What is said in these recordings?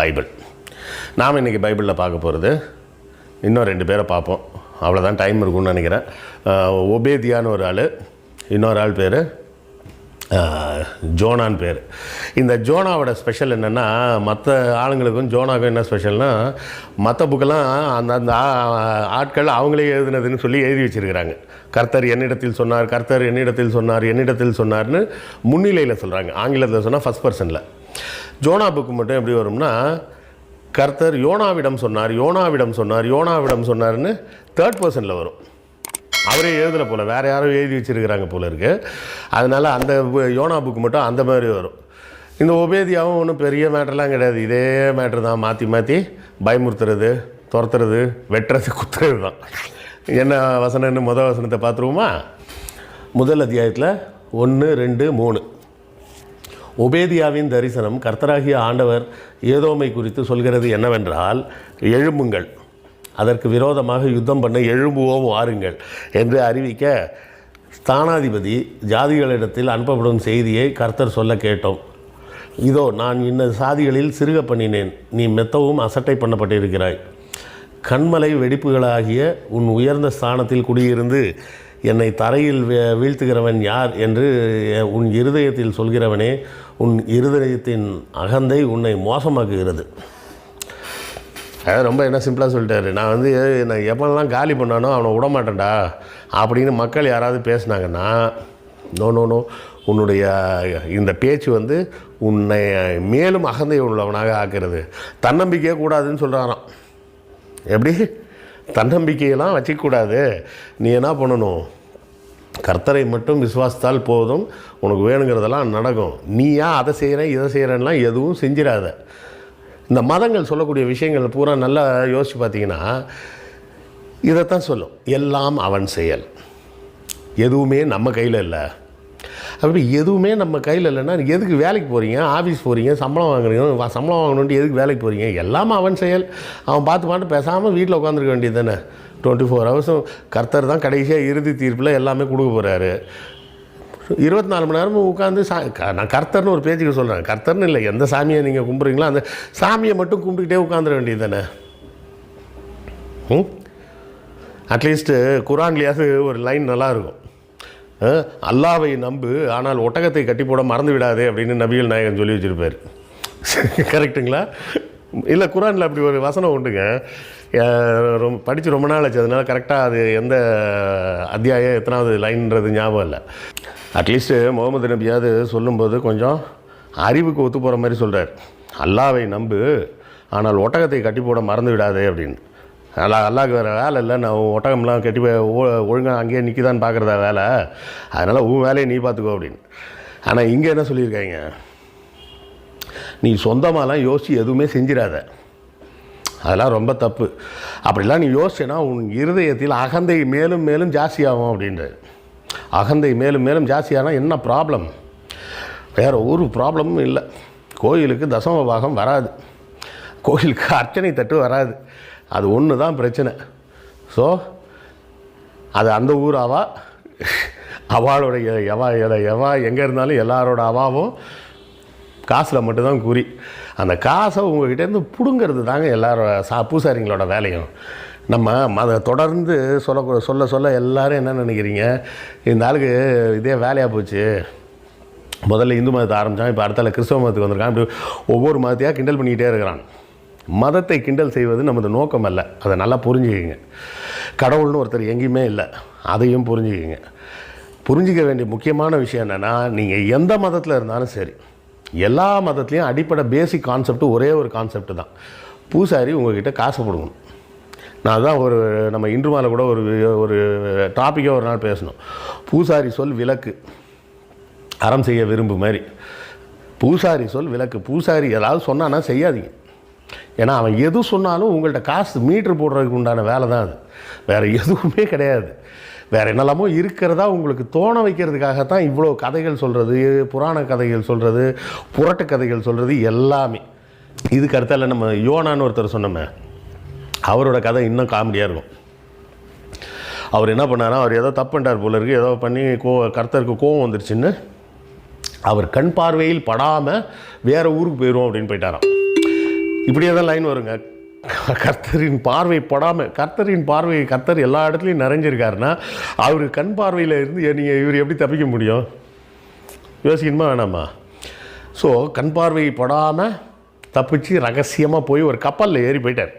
Bible. நாம் இன்றைக்கி பைபிளில் பார்க்க போகிறது இன்னும் ரெண்டு பேரை பார்ப்போம். அவ்வளோதான் டைம் இருக்கும்னு நினைக்கிறேன். ஆஹ் ஒபேதியான்னு ஒரு ஆள் இன்னொரு ஆள் பேர் ஜோனான்னு பேர். இந்த ஜோனாவோட ஸ்பெஷல் என்னென்னா மற்ற ஆளுங்களுக்கும் ஜோனாவுக்கும் என்ன ஸ்பெஷல்னால் மற்ற புக்கெல்லாம் அந்த அந்த ஆட்கள் அவங்களே எழுதுனதுன்னு சொல்லி எழுதி வச்சுருக்கிறாங்க. கர்த்தர் என்னிடத்தில் சொன்னார் கர்த்தர் என்னிடத்தில் சொன்னார் என்னிடத்தில் சொன்னார்னு முன்னிலையில் சொல்கிறாங்க ஆங்கிலத்தில் சொன்னால் ஃபஸ்ட் பர்சனில் ஜோனா புக்கு மட்டும் எப்படி வரும்னா கர்த்தர் யோனாவிடம் சொன்னார் யோனாவிடம் சொன்னார் யோனாவிடம் சொன்னார்னு தேர்ட் பர்சனில் வரும். அவரே எழுதலை போல் வேறு யாரும் எழுதி வச்சுருக்கிறாங்க போல இருக்குது அதனால் அந்த யோனா புக்கு மட்டும் அந்த மாதிரி வரும். இந்த உபேதியாவும் ஒன்றும் பெரிய மேட்டர்லாம் கிடையாது. இதே மேட்ரு தான். மாற்றி மாற்றி பயமுறுத்துறது துரத்துறது வெட்டுறது குத்துறது தான். என்ன வசனம்னு முதல் வசனத்தை பார்த்துருவோமா? முதல் அத்தியாயத்தில் ஒன்று ரெண்டு மூணு. ஒபேதியாவின் தரிசனம் கர்த்தராகிய ஆண்டவர் ஏதோமை குறித்து சொல்கிறது என்னவென்றால் எழும்புங்கள். அதற்கு விரோதமாக யுத்தம் பண்ண எழும்புவோம் வாருங்கள் என்று அறிவிக்க ஸ்தானாதிபதி ஜாதிகளிடத்தில் அனுப்பப்படும் செய்தியை கர்த்தர் சொல்ல கேட்டோம். இதோ நான் இன்ன சாதிகளில் சிறுக பண்ணினேன். நீ மெத்தவும் அசட்டை பண்ணப்பட்டிருக்கிறாய். கண்மலை வெடிப்புகளாகிய உன் உயர்ந்த ஸ்தானத்தில் குடியிருந்து என்னை தரையில் வீழ்த்துகிறவன் யார் என்று உன் இருதயத்தில் சொல்கிறவனே உன் இருதயத்தின் அகந்தை உன்னை மோசமாக்குகிறது. அதாவது ரொம்ப என்ன சிம்பிளாக சொல்லிட்டாரு. நான் வந்து நான் எப்போல்லாம் காலி பண்ணானோ அவனை விட மாட்டேன்டா அப்படின்னு மக்கள் யாராவது பேசினாங்கன்னா நோ நோ நோ உன்னுடைய இந்த பேச்சு வந்து உன்னை மேலும் அகந்தை உள்ளவனாக ஆக்கிறது தன்னம்பிக்கையே கூடாதுன்னு சொல்கிறாராம் எப்படி? தன்னம்பிக்கையெல்லாம் வச்சிக்கூடாது நீ என்ன பண்ணணும்? கர்த்தரை மட்டும் விசுவாசித்தால் போதும். உனக்கு வேணுங்கிறதெல்லாம் நடக்கும். நீ ஏன் அதை செய்கிறேன் இதை செய்கிறேன்லாம் எதுவும் செஞ்சிடாத. இந்த மதங்கள் சொல்லக்கூடிய விஷயங்கள் பூரா நல்லா யோசித்து பார்த்தீங்கன்னா இதைத்தான் சொல்லும். எல்லாம் அவன் செயல். எதுவுமே நம்ம கையில் இல்லை. அப்படி எதுவுமே நம்ம கையில் இல்லைன்னா எதுக்கு வேலைக்கு போகிறீங்க ஆஃபீஸ் போகிறீங்க சம்பளம் வாங்குறீங்க சம்பளம் வாங்கணுன்ட்டு எதுக்கு வேலைக்கு போகிறீங்க எல்லாமே அவன் செயல். அவன் பார்த்து பார்த்து பேசாமல் வீட்டில் உட்காந்துருக்க வேண்டியது தானே. டுவெண்ட்டி ஃபோர் ஹவர்ஸும் கர்த்தர் தான் கடைசியாக இறுதி தீர்ப்பில் எல்லாமே கொடுக்க போகிறாரு இருபத்தி நாலு மணி நேரமும் உட்காந்து சா நான் கர்த்தர்னு ஒரு பேச்சுக்கு சொல்கிறேன் கர்த்தர்னு இல்லை எந்த சாமியை நீங்கள் கும்பிட்றீங்களோ அந்த சாமியை மட்டும் கும்பிட்டுக்கிட்டே உட்காந்துட வேண்டியது தானே. ம்? அட்லீஸ்ட்டு குரான்லேயாவது ஒரு லைன் நல்லா இருக்கும். அல்லாவை நம்பு ஆனால் ஒட்டகத்தை கட்டி போட மறந்து விடாதே அப்படின்னு நபிகள் நாயகன் சொல்லி வச்சுருப்பார். கரெக்டுங்களா இல்லை குரானில் அப்படி ஒரு வசனம் உண்டுங்க. ரொம்ப படித்து ரொம்ப நாள் ஆச்சு. அதனால கரெக்டாக அது எந்த அத்தியாயம் எத்தனாவது லைன்ன்றது ஞாபகம் இல்லை. அட்லீஸ்ட்டு முகமது நபியாவது சொல்லும்போது கொஞ்சம் அறிவுக்கு ஒத்து போகிற மாதிரி சொல்கிறார் அல்லாவை நம்பு ஆனால் ஒட்டகத்தை கட்டி போட மறந்து விடாதே அப்படின்னு. அல்லா அல்லாக்கு வேறு. வேலை இல்லை நான் உன் ஒட்டகம்லாம் கட்டி ஒழுங்காக அங்கேயே நிற்கிதான்னு பார்க்குறதா வேலை. அதனால் உன் வேலையை நீ பார்த்துக்கோ அப்படின்னு. ஆனால் இங்கே என்ன சொல்லியிருக்காங்க? நீ சொந்தமாலாம் யோசித்து எதுவுமே செஞ்சிடாத. அதெல்லாம் ரொம்ப தப்பு. அப்படிலாம் நீ யோசிச்சேன்னா உன் இருதயத்தில் அகந்தை மேலும் மேலும் ஜாஸ்தியாகும் அப்படின்ட்டு அகந்தை மேலும் மேலும் ஜாஸ்தியானால் என்ன ப்ராப்ளம் வேறு ஒரு ப்ராப்ளமும் இல்லை. கோயிலுக்கு தசம பாகம் வராது. கோயிலுக்கு அர்ச்சனை தட்டு வராது. அது ஒன்று தான் பிரச்சனை. ஸோ அது அந்த ஊர் அவா அவளுடைய எவா எல- எவா எங்கே இருந்தாலும் எல்லாரோட அவாவும் காசில் மட்டும்தான் குறி. அந்த காசை உங்ககிட்டேருந்து பிடுங்கிறது தாங்க எல்லாரோட சா பூசாரிங்களோட வேலையும். நம்ம மத தொடர்ந்து சொல்ல சொல்ல சொல்ல எல்லோரும் என்ன நினைக்கிறீங்க? இந்த ஆளுக்கு இதே வேலையாக போச்சு. முதல்ல இந்து மதத்தை ஆரம்பித்தான் இப்போ அடுத்தால கிறிஸ்தவ மதத்துக்கு வந்திருக்கான். இப்படி ஒவ்வொரு மதத்தையாக கிண்டல் பண்ணிக்கிட்டே இருக்கிறான். மதத்தை கிண்டல் செய்வது நமது நோக்கம் அல்ல அதை நல்லா புரிஞ்சுக்கிங்க. கடவுள்னு ஒருத்தர் எங்கேயுமே இல்லை. அதையும் புரிஞ்சுக்கிங்க. புரிஞ்சிக்க வேண்டிய முக்கியமான விஷயம் என்னென்னா நீங்கள் எந்த மதத்தில் இருந்தாலும் சரி எல்லா மதத்துலேயும் அடிப்படை பேசிக் கான்செப்ட் ஒரே ஒரு கான்செப்ட் தான். பூசாரி உங்கள்கிட்ட காசு கொடுக்கணும். நான் தான் ஒரு நம்ம இன்று மாலை கூட ஒரு ஒரு டாப்பிக்கே ஒரு நாள் பேசணும் பூசாரி சொல் விளக்கு. அறம் செய்ய விரும்பு மாதிரி. பூசாரி சொல் விளக்கு. பூசாரி ஏதாவது சொன்னான்னா செய்யாதீங்க. ஏன்னா அவன் எது சொன்னாலும் உங்கள்கிட்ட காசு மீட்ரு போடுறதுக்கு உண்டான வேலை தான் அது. வேறு எதுவுமே கிடையாது. வேறு என்னெல்லாமோ இருக்கிறதா உங்களுக்கு தோண வைக்கிறதுக்காகத்தான் இவ்வளோ கதைகள் சொல்கிறது புராண கதைகள் சொல்கிறது புரட்டு கதைகள் சொல்கிறது எல்லாமே. இதுக்கு அடுத்தால நம்ம யோனான்னு ஒருத்தர் சொன்னோமே. அவரோட கதை இன்னும் காமெடியாக இருக்கும். அவர் என்ன பண்ணாரா அவர் ஏதோ தப்பு பண்ணிட்டார் போல இருக்கு. ஏதோ பண்ணி கோ கர்த்தருக்கு கோவம் வந்துருச்சுன்னு அவர் கண் பார்வையில் படாமல் வேறு ஊருக்கு போயிடுவோம் அப்படின்னு போயிட்டாராம். இப்படியே தான் லைன் வருங்க கர்த்தரின் பார்வை படாமல் கர்த்தரின் பார்வை கர்த்தர் எல்லா இடத்துலையும் நிறைஞ்சிருக்காருன்னா அவர் கண் பார்வையில் இருந்து நீங்கள் இவர் எப்படி தப்பிக்க முடியும்? யோசிக்கணுமா வேணாமா? ஸோ கண் பார்வை படாமல் தப்பிச்சு ரகசியமாக போய் ஒரு கப்பலில் ஏறி போயிட்டார்.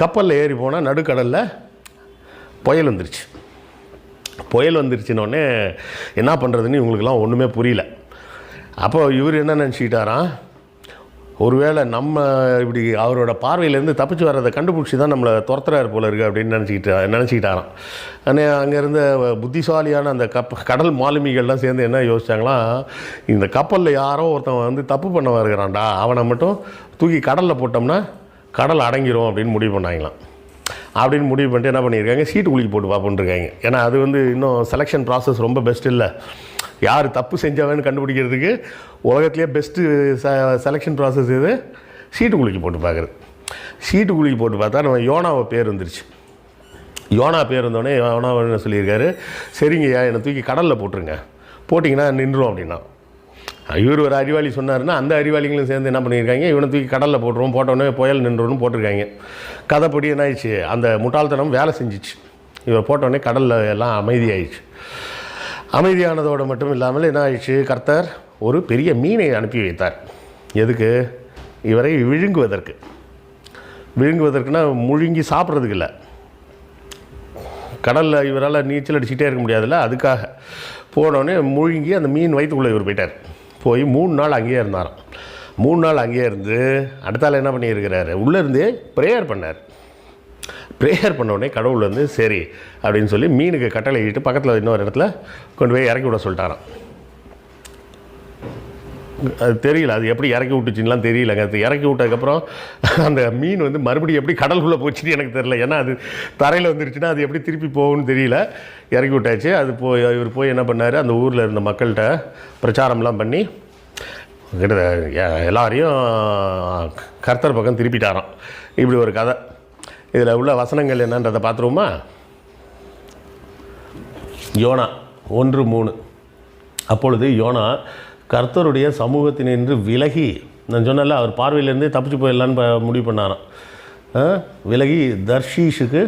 கப்பலில் ஏறி போனால் நடுக்கடலில் புயல் வந்துருச்சு. புயல் வந்துருச்சுன்னொடனே என்ன பண்ணுறதுன்னு இவங்களுக்குலாம் ஒன்றுமே புரியல. அப்போ இவர் என்ன நினச்சிக்கிட்டாரான் ஒருவேளை நம்ம இப்படி அவரோட பார்வையிலேருந்து தப்பிச்சு வர்றதை கண்டுபிடிச்சி தான் நம்மளை துரத்துறாரு போல இருக்குது அப்படின்னு நினச்சிக்கிட்டு நினச்சிக்கிட்டாராம். ஆனால் அங்கே இருந்த புத்திசாலியான அந்த கப் கடல் மாலுமிகள்லாம் சேர்ந்து என்ன யோசிச்சாங்களாம் இந்த கப்பலில் யாரோ ஒருத்தன் வந்து தப்பு பண்ண வருகிறான்டா அவனை மட்டும் தூக்கி கடலில் போட்டோம்னா கடல் அடங்கிரும் அப்படின்னு முடிவு பண்ணாங்களாம். அப்படின்னு முடிவு பண்ணிட்டு என்ன பண்ணியிருக்காங்க சீட்டு குலுக்கி போட்டு பார்ப்போன்ருக்காங்க ஏன்னா அது வந்து இன்னும் செலெக்ஷன் ப்ராசஸ் ரொம்ப பெஸ்ட் இல்லை. யார் தப்பு செஞ்சவன்னு கண்டுபிடிக்கிறதுக்கு உலகத்துலேயே பெஸ்ட்டு ச செலெக்ஷன் ப்ராசஸ் இது சீட்டு குலுக்கி போட்டு பார்க்குறது சீட்டு குலுக்கி போட்டு பார்த்தா நம்ம யோனாவை பேர் வந்துருச்சு. யோனா பேர் வந்தோடனே யோனா என்ன சொல்லியிருக்காரு? சரிங்கய்யா என்னை தூக்கி கடலில் போட்டுருங்க. போட்டிங்கன்னா நின்றுடும் அப்படின்னா. இவர் ஒரு அறிவாளி சொன்னாருன்னா அந்த அறிவாளிகளும் சேர்ந்து என்ன பண்ணியிருக்காங்க? இவனை தூக்கி கடலில் போட்டுருவோம். போட்டோன்னே புயல் நின்றுன்னு போட்டிருக்காங்க. கதைப்படி என்ன ஆயிடுச்சு அந்த முட்டாள்தனம் வேலை செஞ்சிச்சு. இவர் போட்டோடனே கடலில் எல்லாம் அமைதியாயிடுச்சு. அமைதியானதோடு மட்டும் இல்லாமல் என்ன ஆயிடுச்சு? கர்த்தர் ஒரு பெரிய மீனை அனுப்பி வைத்தார். எதுக்கு? இவரை விழுங்குவதற்கு. விழுங்குவதற்குன்னா முழுங்கி சாப்பிட்றதுக்கு இல்லை. கடலில் இவரால் நீச்சல் அடிச்சுட்டே இருக்க முடியாதுல்ல? அதுக்காக. போனோடனே முழுங்கி அந்த மீன் வயிற்றுக்குள்ளே இவர் போயிட்டார். போய் மூணு நாள் அங்கேயே இருந்தாராம். மூணு நாள் அங்கேயே இருந்து அடுத்தால என்ன பண்ணியிருக்கிறாரு? உள்ளே இருந்தே ப்ரேயர் பண்ணார். ப்ரேயர் பண்ண உடனே கடவுள் வந்து சரி அப்படின்னு சொல்லி மீனுக்கு கட்டளை இட்டு பக்கத்தில் இன்னொரு இடத்துல கொண்டு போய் இறக்கி விட சொல்லிட்டாராம். அது தெரியல அது எப்படி இறக்கி விட்டுச்சுன்னெலாம் தெரியலங்க. அது இறக்கி விட்டதுக்கப்புறம் அந்த மீன் வந்து மறுபடியும் எப்படி கடலுக்குள்ளே போச்சுன்னு எனக்கு தெரியல. ஏன்னா அது தரையில் வந்துருச்சுன்னா அது எப்படி திருப்பி போகும்னு தெரியல. இறக்கி விட்டாச்சு. அது போய் இவர் போய் என்ன பண்ணார்? அந்த ஊரில் இருந்த மக்கள்கிட்ட பிரச்சாரம்லாம் பண்ணி கிட்ட எல்லாரையும் கர்த்தர் பக்கம் திருப்பிட்டாராம். இப்படி ஒரு கதை. இதில் உள்ள வசனங்கள் என்னன்றதை பார்த்துருவோமா? யோனா ஒன்று மூணு. அப்பொழுது யோனா கர்த்தருடைய சமூகத்தினின்று விலகி நான் சொன்னல அவர் பார்வையிலேருந்தே தப்பிச்சு போயிடலான்னு முடிவு பண்ணாராம். விலகி தர்ஷீஷுக்கு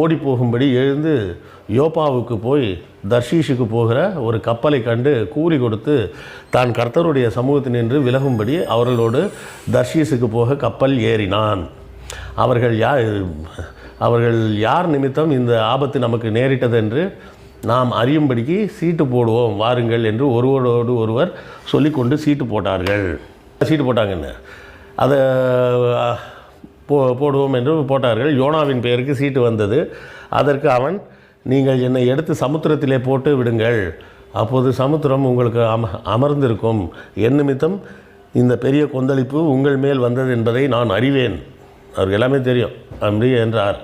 ஓடி போகும்படி எழுந்து யோபாவுக்கு போய் தர்ஷீஷுக்கு போகிற ஒரு கப்பலை கண்டு கூறி கொடுத்து தான் கர்த்தருடைய சமூகத்தினின்று விலகும்படி அவர்களோடு தர்ஷீஷுக்கு போக கப்பல் ஏறினான். அவர்கள் யார் அவர்கள் யார் நிமித்தம் இந்த ஆபத்து நமக்கு நேரிட்டது என்று நாம் அறியும்படிக்கு சீட்டு போடுவோம் வாருங்கள் என்று ஒருவரோடு ஒருவர் சொல்லிக்கொண்டு சீட்டு போட்டார்கள். சீட்டு போட்டாங்கன்னு அதை போ போடுவோம் என்று போட்டார்கள். யோனாவின் பெயருக்கு சீட்டு வந்தது. அதற்கு அவன் நீங்கள் என்னை எடுத்து சமுத்திரத்திலே போட்டு விடுங்கள். அப்போது சமுத்திரம் உங்களுக்கு அம அமர்ந்திருக்கும். என் நிமித்தம் இந்த பெரிய கொந்தளிப்பு உங்கள் மேல் வந்தது என்பதை நான் அறிவேன். அவருக்கு எல்லாமே தெரியும். அப்படி என்றார்.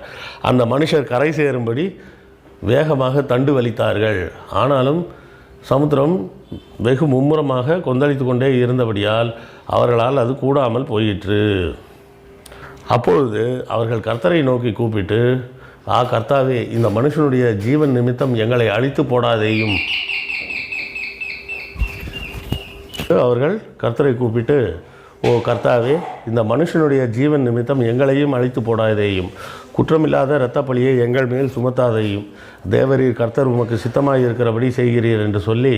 அந்த மனுஷர் கரை சேரும்படி வேகமாக தண்டு வலித்தார்கள். ஆனாலும் சமுத்திரம் வெகு மும்முரமாக கொந்தளித்து கொண்டே இருந்தபடியால் அவர்களால் அது கூடாமல் போயிற்று. அப்பொழுது அவர்கள் கர்த்தரை நோக்கி கூப்பிட்டு ஆ கர்த்தாவே இந்த மனுஷனுடைய ஜீவன் நிமித்தம் எங்களை அழித்து போடாதேயும். அவர்கள் கர்த்தரை கூப்பிட்டு ஓ கர்த்தாவே இந்த மனுஷனுடைய ஜீவன் நிமித்தம் எங்களையும் அழைத்து போடாதேயும். குற்றமில்லாத இரத்த எங்கள் மேல் சுமத்தாதையும். தேவரீர் கர்த்தர் உமக்கு சித்தமாக இருக்கிறபடி செய்கிறீர் என்று சொல்லி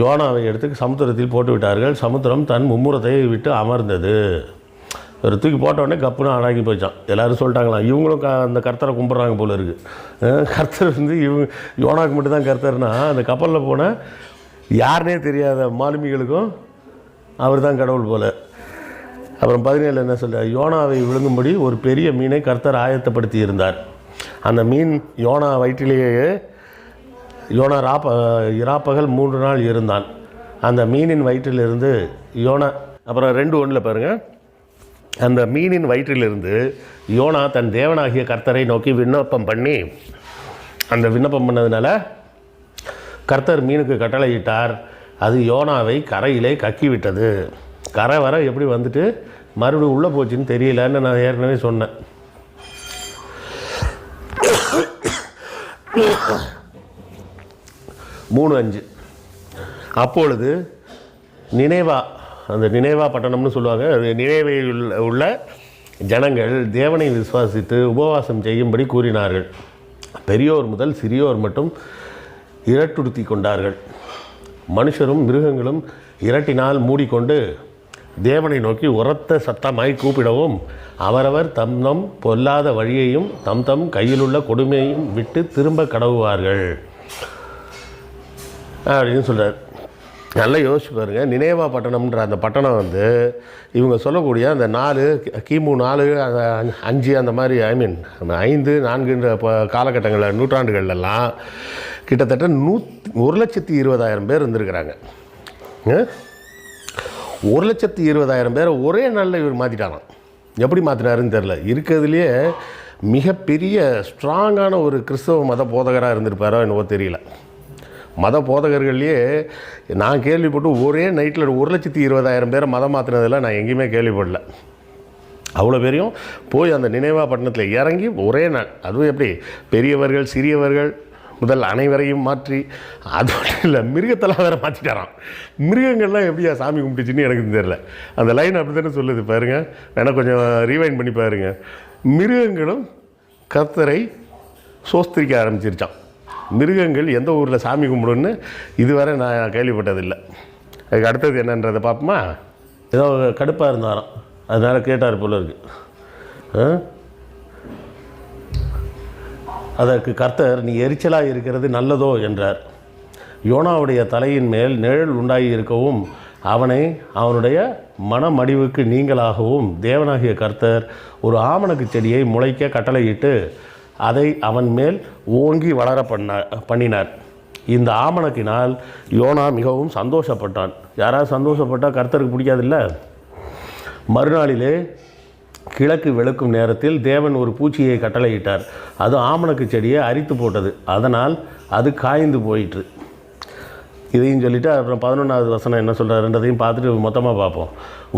யோனாவை எடுத்து சமுத்திரத்தில் போட்டுவிட்டார்கள். சமுத்திரம் தன் மும்முரத்தை விட்டு அமர்ந்தது. ஒரு தூக்கி போட்டோடனே கப்புன்னு அடங்கி போச்சான் எல்லாரும் சொல்லிட்டாங்களாம் இவங்களும் க அந்த கர்த்தரை கும்பிட்றாங்க போல இருக்குது கர்த்தர் வந்து இவங்க யோனாக்கு மட்டும்தான் கர்த்தர்னா அந்த கப்பலில் போன யாருனே தெரியாத மாலுமிகளுக்கும் அவர் தான் கடவுள் போல. அப்புறம் பதினேழு என்ன சொல்றார் யோனாவை விழுங்கும்படி ஒரு பெரிய மீனை கர்த்தர் ஆயத்தப்படுத்தி இருந்தார் அந்த மீன் யோனா வயிற்றிலேயே யோனா ராப்ப இராப்பகல் மூன்று நாள் இருந்தான். அந்த மீனின் வயிற்றிலிருந்து யோனா அப்புறம் ரெண்டு ஒன்றில் பாருங்கள் அந்த மீனின் வயிற்றிலிருந்து யோனா தன் தேவனாகிய கர்த்தரை நோக்கி விண்ணப்பம் பண்ணி அந்த விண்ணப்பம் பண்ணதுனால கர்த்தர் மீனுக்கு கட்டளையிட்டார். அது யோனாவை கரையிலே கக்கிவிட்டது. கரை வர எப்படி வந்துட்டு மறுபடியும் உள்ளே போச்சுன்னு தெரியலன்னு நான் ஏற்கனவே சொன்னேன். மூணு அஞ்சு. அப்பொழுது நினைவா அந்த நினைவா பட்டணம்னு சொல்லுவாங்க அது நினைவையில் உள்ள- உள்ள ஜனங்கள் தேவனை விசுவாசித்து உபவாசம் செய்யும்படி கூறினார்கள். பெரியோர் முதல் சிறியோர் மட்டும் இரட்டுடுத்தி கொண்டார்கள். மனுஷரும் மிருகங்களும் இரட்டினால் மூடிக்கொண்டு தேவனை நோக்கி உரத்த சத்தமாய் கூப்பிடவும் அவரவர் தம் தம் பொல்லாத வழியையும் தம் தம் கையிலுள்ள கொடுமையையும் விட்டு திரும்ப கடவுவார்கள். அப்படின்னு சொல்கிறார் நல்லா யோசிச்சு பாருங்க. நினைவா பட்டணம்ன்ற அந்த பட்டணம் வந்து இவங்க சொல்லக்கூடிய அந்த நாலு கிமு நாலு அந்த அஞ்சு- அஞ்சு அந்த மாதிரி ஐ மீன் ஐந்து நான்குன்ற இப்போ காலகட்டங்களில் நூற்றாண்டுகள்லாம் கிட்டத்தட்ட நூ ஒரு லட்சத்தி இருபதாயிரம் பேர் இருந்திருக்கிறாங்க. ஒரு லட்சத்து இருபதாயிரம் பேரை ஒரே நாளில் இவர் மாற்றிட்டாராம் எப்படி மாற்றினாருன்னு தெரில இருக்கிறதுலையே மிகப்பெரிய ஸ்ட்ராங்கான ஒரு கிறிஸ்தவ மத போதகராக இருந்திருப்பாரோ என்னவோ தெரியல. மத போதகர்கள்லேயே நான் கேள்விப்பட்டு ஒரே நைட்டில் ஒரு லட்சத்தி இருபதாயிரம் பேரை மதம் மாற்றினதெல்லாம் நான் எங்கேயுமே கேள்விப்படல. அவ்வளோ பேரையும் போய் அந்த நினைவா பட்டணத்தில் இறங்கி ஒரே நாள். அதுவும் எப்படி? பெரியவர்கள் சிறியவர்கள் முதல் அனைவரையும் மாற்றி அது இல்லை மிருகத்தெல்லாம் வேறு மாற்றிட்டாராம் மிருகங்கள்லாம் எப்படியா சாமி கும்பிட்டுச்சின்னு எனக்கு தெரியல. அந்த லைன் அப்படி தானே சொல்லுது பாருங்கள் வேணால் கொஞ்சம் ரீவைண்ட் பண்ணி பாருங்கள் மிருகங்களும் கர்த்தரை சோஸ்திரிக்க ஆரம்பிச்சிருச்சான் மிருகங்கள் எந்த ஊரில் சாமி கும்பிடுன்னு இதுவரை நான் கேள்விப்பட்டதில்லை. அதுக்கு அடுத்தது என்னன்றதை பார்ப்போமா? ஏதோ கடுப்பாக இருந்தாராம். அதனால் கேட்டார் போல இருக்குது அதற்கு கர்த்தர் நீ எரிச்சலாக இருக்கிறது நல்லதோ என்றார். யோனாவுடைய தலையின் மேல் நிழல் உண்டாகி இருக்கவும் அவனை அவனுடைய மனமடிவுக்கு நீங்களாகவும் தேவனாகிய கர்த்தர் ஒரு ஆமணக்கு செடியை முளைக்க கட்டளையிட்டு அதை அவன் மேல் ஓங்கி வளர பண்ண பண்ணினார். இந்த ஆமணக்கினால் யோனா மிகவும் சந்தோஷப்பட்டான். யாராவது சந்தோஷப்பட்டால் கர்த்தருக்கு பிடிக்காதில்ல? மறுநாளிலே கிழக்கு வெளுக்கும் நேரத்தில் தேவன் ஒரு பூச்சியை கட்டளையிட்டார். அது ஆமணக்கு செடியை அரித்து போட்டது. அதனால் அது காய்ந்து போயிற்று. இதையும் சொல்லிவிட்டு அப்புறம் பதினொன்றாவது வசனம் என்ன சொல்கிறாருன்றதையும் பார்த்துட்டு மொத்தமாக பார்ப்போம்.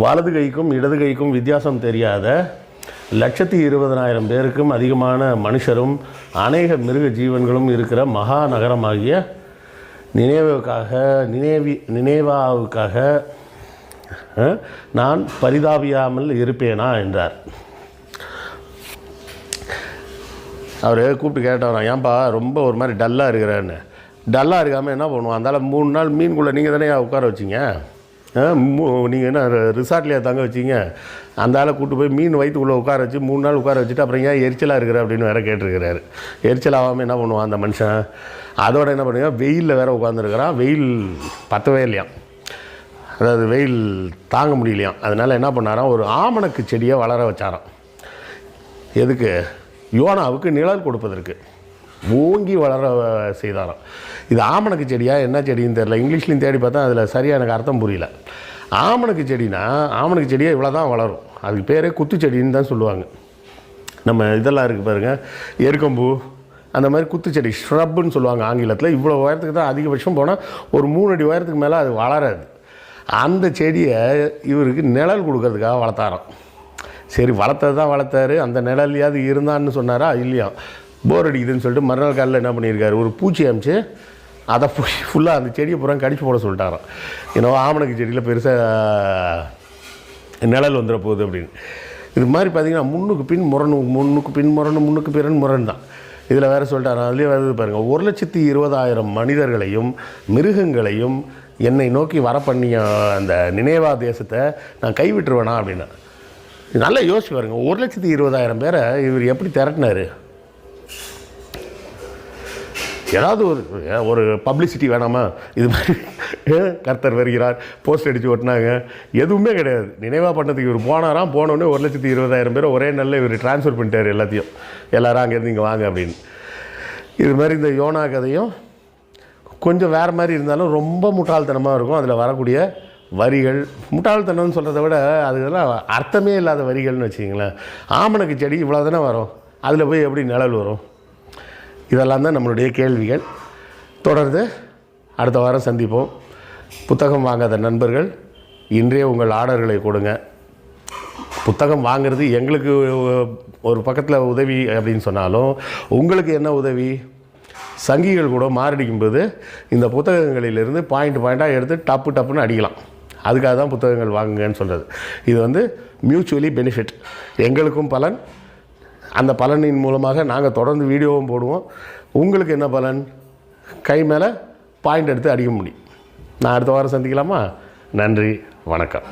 வலது கைக்கும் இடது கைக்கும் வித்தியாசம் தெரியாத லட்சத்தி இருபதனாயிரம் பேருக்கும் அதிகமான மனுஷரும் அநேக மிருக ஜீவன்களும் இருக்கிற மகா நகரமாகிய நினைவுக்காக நினைவி நினைவாவுக்காக நான் பரிதாபியாமல் இருப்பேனா என்றார். அவர் கூப்பிட்டு கேட்டவரான் ஏன்பா ரொம்ப ஒரு மாதிரி டல்லாக இருக்கிறேன்னு. டல்லாக இருக்காமல் என்ன பண்ணுவோம்? அந்தால மூணு நாள் மீன்குள்ளே நீங்கள் தானே உட்கார வச்சிங்க? நீங்கள் என்ன ரிசார்ட்லேயே தங்க வச்சிங்க? அந்த ஆளை கூட்டு போய் மீன் வயிற்றுக்குள்ளே உட்கார வச்சு மூணு நாள் உட்கார வச்சுட்டு அப்புறம் ஏன் எரிச்சலாக இருக்கிற? அப்படின்னு வேற கேட்டிருக்கிறாரு. எரிச்சல் ஆகாமல் என்ன பண்ணுவான் அந்த மனுஷன்? அதோட என்ன பண்ணுங்க வெயிலில் வேற உட்காந்துருக்கிறான் வெயில் பத்தவே இல்லையாம். அதாவது வெயில் தாங்க முடியலையாம். அதனால் என்ன பண்ணாராம்? ஒரு ஆமணக்கு செடியை வளர வச்சாராம். எதுக்கு? யோனாவுக்கு நிழல் கொடுப்பதற்கு. ஓங்கி வளர செய்தாராம். இது ஆமணக்கு செடியா? என்ன செடின்னு தெரியல. இங்கிலீஷ்லையும் தேடி பார்த்தா அதில் சரியாக எனக்கு அர்த்தம் புரியல. ஆமணக்கு செடினா ஆமணக்கு செடியாக இவ்வளோ தான் வளரும். அதுக்கு பேரே குத்து செடின்னு தான் சொல்லுவாங்க. நம்ம இதெல்லாம் இருக்குது பாருங்க. எருக்கம்பூ அந்த மாதிரி குத்துச்செடி ஷ்ரப்புன்னு சொல்லுவாங்க ஆங்கிலத்தில். இவ்வளோ உயரத்துக்கு தான் அதிகபட்சம் போனால் ஒரு மூணு அடி உயரத்துக்கு மேலே அது வளராது. அந்த செடியை இவருக்கு நிழல் கொடுக்கறதுக்காக வளர்த்தாராம். சரி வளர்த்தது தான் வளர்த்தாரு. அந்த நிழல்லையாவது இருந்தான்னு சொன்னாரா? இல்லையா? போர் அடிக்குதுன்னு சொல்லிட்டு மறுநாள் காலையில் என்ன பண்ணியிருக்காரு? ஒரு பூச்சி அமிச்சு அதை பூச்சி ஃபுல்லாக அந்த செடியை பூரா கடிச்சு போட சொல்லிட்டாராம். ஏன்னா ஆமணக்கு செடியில் பெருசாக நிழல் வந்துட போகுது அப்படின்னு. இது மாதிரி பார்த்தீங்கன்னா முன்னுக்கு பின் முரணு முன்னுக்கு பின் முரணு முன்னுக்கு பிறன் முரண் தான். இதில் வேறு சொல்லிட்டாரு அதுலேயே வேறு பாருங்கள் ஒரு லட்சத்தி இருபதாயிரம் மனிதர்களையும் மிருகங்களையும் என்னை நோக்கி வர பண்ணிய அந்த நினைவா தேசத்தை நான் கைவிட்டுருவேனா அப்படின்னா. நல்லா யோசிச்சு பாருங்க. ஒரு லட்சத்தி இருபதாயிரம் பேரை இவர் எப்படி திரட்டினார்? ஏதாவது ஒரு ஒரு பப்ளிசிட்டி வேணாமா? இது மாதிரி கர்த்தர் வருகிறார் போஸ்ட் அடித்து ஓட்டினாங்க எதுவுமே கிடையாது. நினைவா பண்ணதுக்கு இவர் போனாராம் போனோடனே ஒரு லட்சத்தி இருபதாயிரம் பேர் ஒரே நாளில் இவர் ட்ரான்ஸ்ஃபர் பண்ணிட்டார் எல்லாத்தையும். எல்லாரும் அங்கேருந்து இங்கே வாங்க அப்படின்னு. இது மாதிரி இந்த யோனா கதையும் கொஞ்சம் வேறு மாதிரி இருந்தாலும் ரொம்ப முட்டாள்தனமாக இருக்கும். அதில் வரக்கூடிய வரிகள். முட்டாள்தனம்னு சொல்கிறத விட அதுக்கெல்லாம் அர்த்தமே இல்லாத வரிகள்னு வச்சிங்களேன் ஆமணக்கு செடி இவ்வளோ தானே வரும். அதில் போய் எப்படி நிழல் வரும்? இதெல்லாம் தான் நம்மளுடைய கேள்விகள். தொடர்ந்து அடுத்த வாரம் சந்திப்போம். புத்தகம் வாங்காத நண்பர்கள் இன்றே உங்கள் ஆர்டர்களை கொடுங்க. புத்தகம் வாங்குறது எங்களுக்கு ஒரு பக்கத்தில் உதவி அப்படின்னு சொன்னாலும் உங்களுக்கு என்ன உதவி? சங்கிகள் கூட மாரடிக்கும்போது இந்த புத்தகங்களிலிருந்து பாயிண்ட் பாயிண்ட்டாக எடுத்து டப்பு டப்புன்னு அடிக்கலாம். அதுக்காக தான் புத்தகங்கள் வாங்குங்கன்னு சொல்கிறது இது வந்து மியூச்சுவலி பெனிஃபிட் எங்களுக்கும் பலன். அந்த பலனின் மூலமாக நாங்கள் தொடர்ந்து வீடியோவும் போடுவோம். உங்களுக்கு என்ன பலன்? கை மேலே பாயிண்ட் எடுத்து அடிக்க முடியும். நான் அடுத்த வாரம் சந்திக்கலாமா? நன்றி. வணக்கம்.